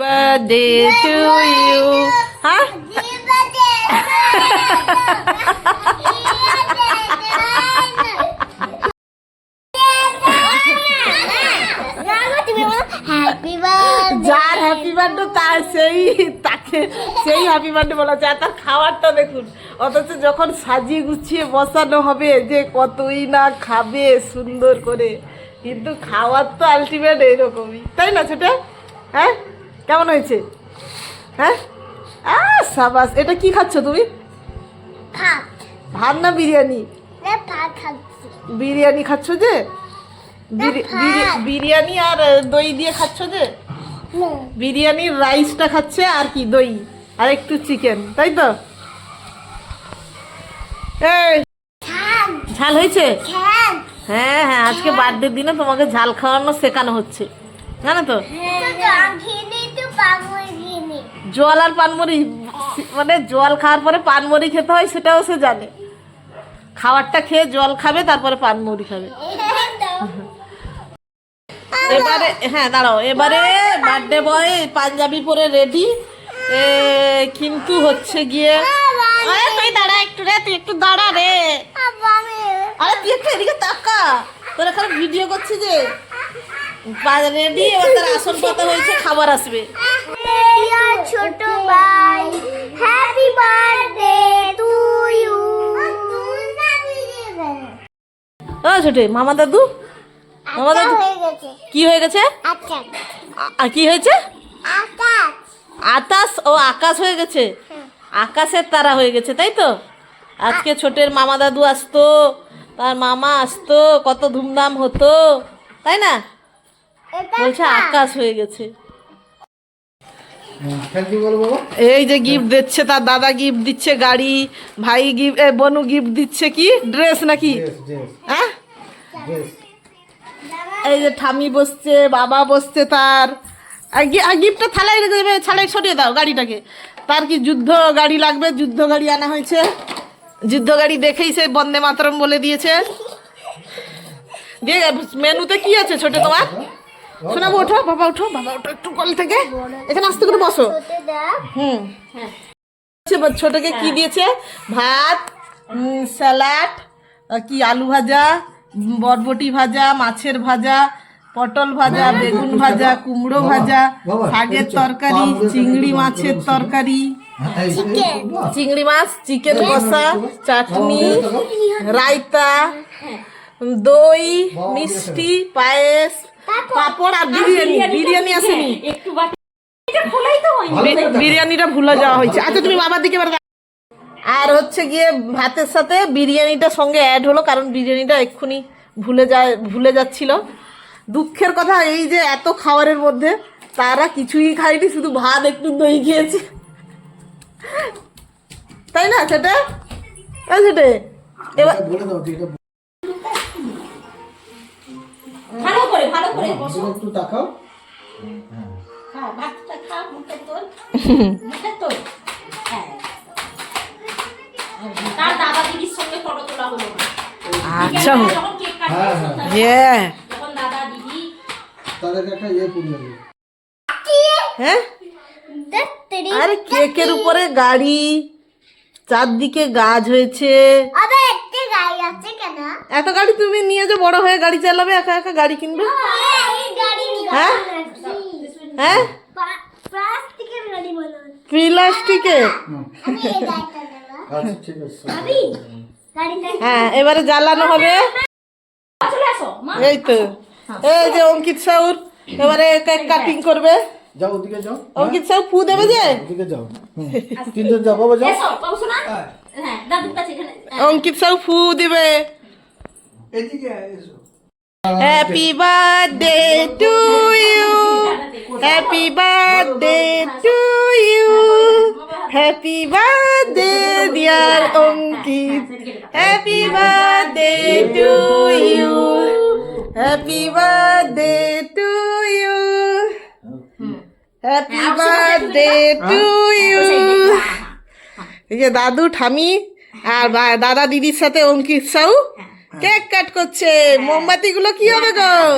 birthday to you. হ্যাঁ যার happy birthday তার সেই, তাকে সেই হ্যাপি বার্থডে বলা যায় তার খাবারটা দেখুন, অথচ যখন সাজিয়ে গুছিয়ে বসানো হবে যে কতই না খাবে সুন্দর করে। কিন্তু খাওয়ার তো আলটিমেট এইরকমই তাই না ছোটা? হ্যাঁ? কেমন হয়েছে? হ্যাঁ? সাবাস এটা কি খাচ্ছ তুমি? ভাত। ভাত না বিরিয়ানি? বিরিয়ানি খাচ্ছ যে? বিরিয়ানি আর দই দিয়ে খাচ্ছ যে? বিরিয়ানির রাইসটা খাচ্ছে আর কি দই আর একটু চিকেন তাই তো? এই ঝাল। হয়েছে? হ্যাঁ হ্যাঁ আজকে বার্থডের দিনে তোমাকে ঝাল খাওয়ানো শেখানো হচ্ছে। জানো তো? পাবো ঘিনি জল আর পানমরি মানে জল খাওয়ার পরে পানমরি খেতে হয় সেটাও সে জানে। খাবারটা খেয়ে জল খাবে তারপরে পানমরি খাবে। এবারে হ্যাঁ দাঁড়াও এবারে বার্থডে বয় পাঞ্জাবি পরে রেডি কিন্তু হচ্ছে গিয়ে আরে তুই দাঁড়া একটু রে তুই একটু দাঁড়া রে। আরে তুই একটু এদিকে তাকা। তোর এখানে ভিডিও করছি যে রেডি এবার তার আসন পাতা হয়েছে খাবার আসবে। ছোট ভাই হ্যাপি বার্থডে টু ইউ ও ছোটে মামা দাদু? মামা দাদু হয়ে কি হয়ে গেছে? আচ্ছা। আ- আ- কি হয়েছে? আকাশ। আকাশ? ও আকাশ হয়ে গেছে? আকাশের তারা হয়ে গেছে তাই তো? আজকে ছোটের মামা দাদু আসতো তার মামা আসতো কত ধুমধাম হতো তাই না? বলছে আকাশ হয়ে গেছে। এই যে গিফট দিচ্ছে তার দাদা গিফট দিচ্ছে গাড়ি ভাই গিফট বনু গিফট দিচ্ছে কি? ড্রেস নাকি? হ্যাঁ? এই যে ঠামি বসছে বাবা বসছে তার। গিফটটা থালায় রেখে দেবে থালায় সরিয়ে দাও গাড়িটাকে। তার কি যুদ্ধ গাড়ি লাগবে? যুদ্ধ গাড়ি আনা হয়েছে। যুদ্ধ গাড়ি দেখেই সে বন্দে মাতরম বলে দিয়েছে। দিয়ে মেনুতে কি আছে ছোট তোমার? শোনাবো ওঠো বাবা ওঠো বাবা ওঠো একটু কল থেকে। এখানে আস্তে করে বসো। হুম। ছোটকে কি দিয়েছে? ভাত স্যালাড কি আলু ভাজা বরবটি ভাজা মাছের ভাজা পটল ভাজা বেগুন ভাজা কুমড়ো ভাজা শাকের তরকারি চিংড়ি মাছের তরকারি চিংড়ি মাছ চিকেন কষা চাটনি রায়তা দই মিষ্টি পায়েস পাপড় আর বিরিয়ানি বিরিয়ানি আসেনি। বি- বিরিয়ানিটা ভুলে যাওয়া হয়েছে। আচ্ছা তুমি বাবার দিকে এবার আর হচ্ছে গিয়ে ভাতের সাথে বিরিয়ানিটা সঙ্গে অ্যাড হলো কারণ বিরিয়ানিটা এক্ষুনি ভুলে যায় ভুলে যাচ্ছিল। দুঃখের কথা এই যে এত খাবারের মধ্যে তারা কিছুই খায়নি শুধু ভাত একটু দই খেয়েছে। তাই না সেটা? তাই সেটা এবার এটা ভালো করে করে বসে। একটু তাকাও। তার দাদা দিদির সঙ্গে ফটো তোলা হলো আচ্ছা। হ্যাঁ হ্যাঁ। দাদা দিদি তাদেরকে একটা ইয়ে হ্যাঁ? আরে কেকের উপরে গাড়ি চারদিকে গাছ হয়েছে। আবার এত গাড়ি তুমি নিয়ে যে বড় হয়ে গাড়ি চালাবে একা একা গাড়ি কিনবে? এই গাড়ি নিয়ে হ্যাঁ? হ্যাঁ? প্লাস্টিকের গাড়ি প্লাস্টিকে? আচ্ছা হ্যাঁ এবারে জ্বালানো হবে। চলে আসো মা। এই তো। এই যে অঙ্কিত সাউর এবারে কেক কাটিং করবে। যাও ওদিকে যাও। অঙ্কিত সাউ ফু দেবে যে? ওদিকে যাও। তিনজন যাও বাবা যাও এসো বাবু শোনা? হ্যাঁ দাদুর কাছে এখানে। অঙ্কিত সাউ ফু দিবে এদিকে এসো happy birthday to you happy birthday to you happy birthday dear Ankit happy birthday to you happy birthday to you happy birthday to you এই যে দাদু ঠামি আর বা- দাদা দিদির সাথে অঙ্কিত সাউ কেক কাট করছে। মোমবাতি গুলো কি হবে গো?